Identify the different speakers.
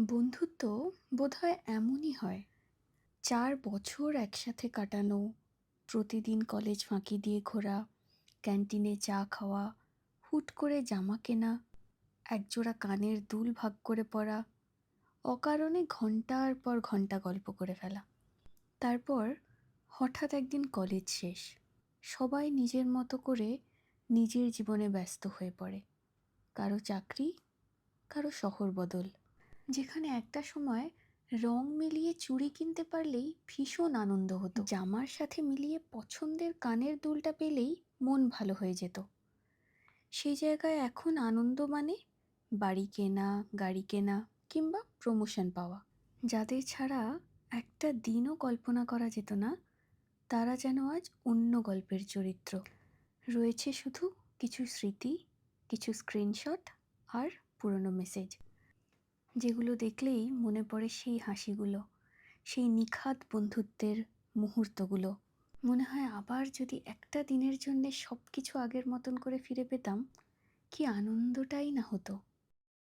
Speaker 1: বন্ধুত্ব বোধহয় এমনই হয়। চার বছর একসাথে কাটানো, প্রতিদিন কলেজ ফাঁকি দিয়ে ঘোরা, ক্যান্টিনে চা খাওয়া, হুট করে জামা কেনা, একজোড়া কানের দুল ভাগ করে পড়া, অকারণে ঘণ্টার পর ঘণ্টা গল্প করে ফেলা। তারপর হঠাৎ একদিন কলেজ শেষ। সবাই নিজের মতো করে নিজের জীবনে ব্যস্ত হয়ে পড়ে। কারও চাকরি, কারও শহর বদল। যেখানে একটা সময় রং মিলিয়ে চুড়ি কিনতে পারলেই ভীষণ আনন্দ হতো। জামার সাথে মিলিয়ে পছন্দের কানের দুলটা পেলেই মন ভালো হয়ে যেত। সেই জায়গায় এখন আনন্দ মানে বাড়ি কেনা, গাড়ি কেনা কিংবা প্রমোশন পাওয়া। যাদের ছাড়া একটা দিনও কল্পনা করা যেত না, তারা যেন আজ অন্য গল্পের চরিত্র। রয়েছে শুধু কিছু স্মৃতি, কিছু স্ক্রিনশট আর পুরনো মেসেজ যেগুলো দেখলেই মনে পড়ে সেই হাসিগুলো, সেই নিখাত বন্ধুত্বের মুহূর্তগুলো। মনে হয় আবার যদি একটা দিনের জন্যে সব কিছু আগের মতন করে ফিরে পেতাম, কি আনন্দটাই না হতো।